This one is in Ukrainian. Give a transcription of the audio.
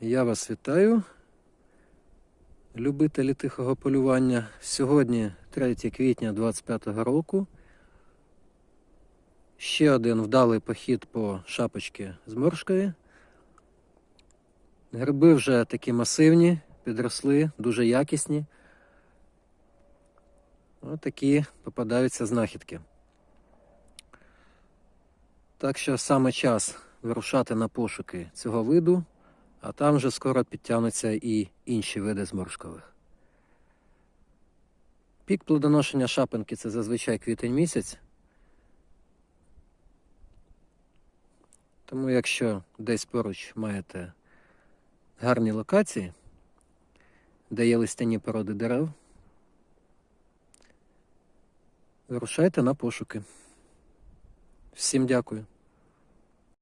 Я вас вітаю, любителі тихого полювання. Сьогодні 3 квітня 25 року. Ще один вдалий похід по шапочці зморшкові. Гриби вже такі масивні, підросли, дуже якісні. Ось такі попадаються знахідки. Так що саме час вирушати на пошуки цього виду, а там вже скоро підтягнуться і інші види зморшкових. Пік плодоношення шапинки це зазвичай квітень місяць. Тому якщо десь поруч маєте гарні локації, де є листяні породи дерев, вирушайте на пошуки. Всім дякую.